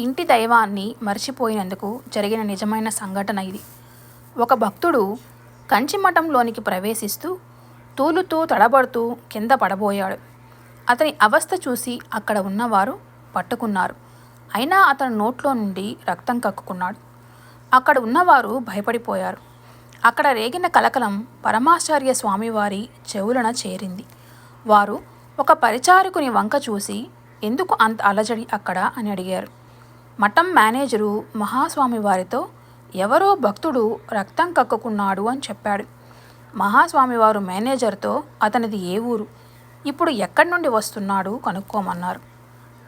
ఇంటి దైవాన్ని మర్చిపోయినందుకు జరిగిన నిజమైన సంఘటన ఇది. ఒక భక్తుడు కంచిమఠంలోనికి ప్రవేశిస్తూ తూలుతూ తడబడుతూ కింద పడబోయాడు. అతని అవస్థ చూసి అక్కడ ఉన్నవారు పట్టుకున్నారు. అయినా అతని నోట్లో నుండి రక్తం కక్కుకున్నాడు. అక్కడ ఉన్నవారు భయపడిపోయారు. అక్కడ రేగిన కలకలం పరమాచార్య స్వామివారి చెవులన చేరింది. వారు ఒక పరిచారకుని వంక చూసి ఎందుకు అంత అలజడి అక్కడ? అని అడిగారు. మఠం మేనేజరు మహాస్వామి వారితో ఎవరో భక్తుడు రక్తం కక్కుకున్నాడు అని చెప్పాడు. మహాస్వామివారు మేనేజర్తో అతనిది ఏ ఊరు? ఇప్పుడు ఎక్కడి నుండి వస్తున్నాడు కనుక్కోమన్నారు.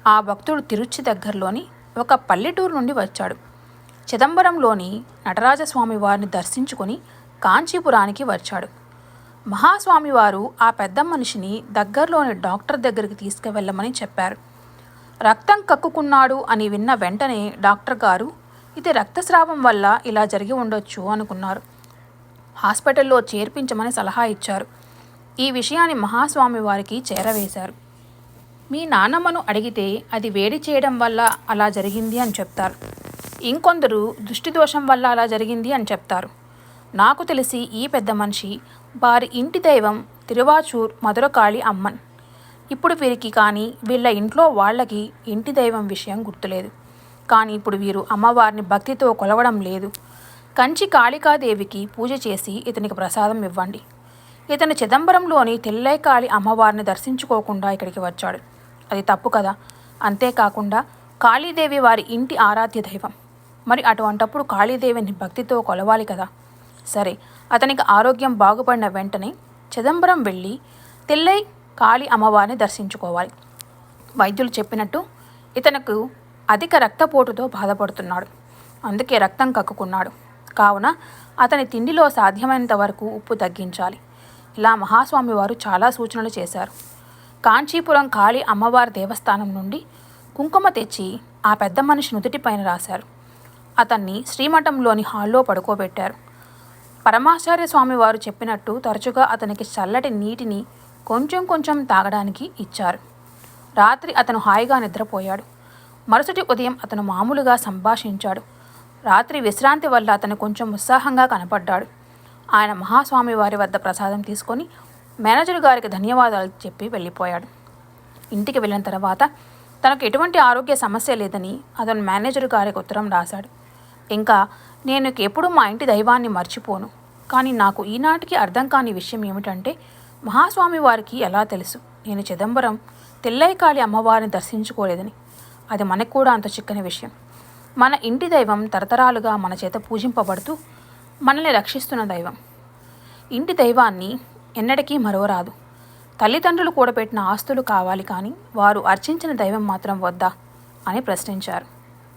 ఆ భక్తుడు తిరుచి దగ్గరలోని ఒక పల్లెటూరు నుండి వచ్చాడు. చిదంబరంలోని నటరాజస్వామి వారిని దర్శించుకొని కాంచీపురానికి వచ్చాడు. మహాస్వామివారు ఆ పెద్ద మనిషిని దగ్గరలోని డాక్టర్ దగ్గరికి తీసుకువెళ్ళమని చెప్పారు. రక్తం కక్కుకున్నాడు అని విన్న వెంటనే డాక్టర్ గారు ఇది రక్తస్రావం వల్ల ఇలా జరిగి ఉండొచ్చు అనుకున్నారు. హాస్పిటల్లో చేర్పించమని సలహా ఇచ్చారు. ఈ విషయాన్ని మహాస్వామి వారికి చేరవేశారు. మీ నాన్నమ్మను అడిగితే అది వేడి చేయడం వల్ల అలా జరిగింది అని చెప్తారు. ఇంకొందరు దృష్టి దోషం వల్ల అలా జరిగింది అని చెప్తారు. నాకు తెలిసి ఈ పెద్ద మనిషి వారి ఇంటి దైవం తిరువాచూర్ మధురకాళి అమ్మన్. ఇప్పుడు వీరికి కానీ వీళ్ళ ఇంట్లో వాళ్ళకి ఇంటి దైవం విషయం గుర్తులేదు. కానీ ఇప్పుడు వీరు అమ్మవారిని భక్తితో కొలవడం లేదు. కంచి కాళికాదేవికి పూజ చేసి ఇతనికి ప్రసాదం ఇవ్వండి. ఇతను చిదంబరంలోని తెల్లైకాళి అమ్మవారిని దర్శించుకోకుండా ఇక్కడికి వచ్చాడు. అది తప్పు కదా. అంతేకాకుండా కాళీదేవి వారి ఇంటి ఆరాధ్య దైవం. మరి అటువంటప్పుడు కాళీదేవిని భక్తితో కొలవాలి కదా. సరే అతనికి ఆరోగ్యం బాగుపడిన వెంటనే చిదంబరం వెళ్ళి తెల్లై కాళీ అమ్మవారిని దర్శించుకోవాలి. వైద్యులు చెప్పినట్టు ఇతనకు అధిక రక్తపోటుతో బాధపడుతున్నాడు. అందుకే రక్తం కక్కుకున్నాడు. కావున అతని తిండిలో సాధ్యమైనంత వరకు ఉప్పు తగ్గించాలి. ఇలా మహాస్వామి వారు చాలా సూచనలు చేశారు. కాంచీపురం కాళీ అమ్మవారి దేవస్థానం నుండి కుంకుమ తెచ్చి ఆ పెద్ద మనిషి నుదుటిపైన రాశారు. అతన్ని శ్రీమఠంలోని హాల్లో పడుకోబెట్టారు. పరమాచార్య స్వామి వారు చెప్పినట్టు తరచుగా అతనికి చల్లటి నీటిని కొంచెం కొంచెం తాగడానికి ఇచ్చారు. రాత్రి అతను హాయిగా నిద్రపోయాడు. మరుసటి ఉదయం అతను మామూలుగా సంభాషించాడు. రాత్రి విశ్రాంతి వల్ల అతను కొంచెం ఉత్సాహంగా కనపడ్డాడు. ఆయన మహాస్వామి వారి వద్ద ప్రసాదం తీసుకొని మేనేజర్ గారికి ధన్యవాదాలు చెప్పి వెళ్ళిపోయాడు. ఇంటికి వెళ్ళిన తర్వాత తనకు ఎటువంటి ఆరోగ్య సమస్య లేదని అతను మేనేజర్ గారికి ఉత్తరం రాశాడు. ఇంకా నేను ఎప్పుడు మా ఇంటి దైవాన్ని మర్చిపోను. కానీ నాకు ఈనాటికి అర్థం కాని విషయం ఏమిటంటే మహాస్వామి వారికి ఎలా తెలుసు? నేను చిదంబరం తెల్లైకాళి అమ్మవారిని దర్శించుకోలేదని. అది మనకు కూడా అంత చిక్కని విషయం. మన ఇంటి దైవం తరతరాలుగా మన చేత పూజింపబడుతూ మనల్ని రక్షిస్తున్న దైవం. ఇంటి దైవాన్ని ఎన్నటికీ మరవరాదు. తల్లిదండ్రులు కూడబెట్టిన ఆస్తులు కావాలి కానీ వారు అర్చించిన దైవం మాత్రం వద్దా అని ప్రశ్నించారు.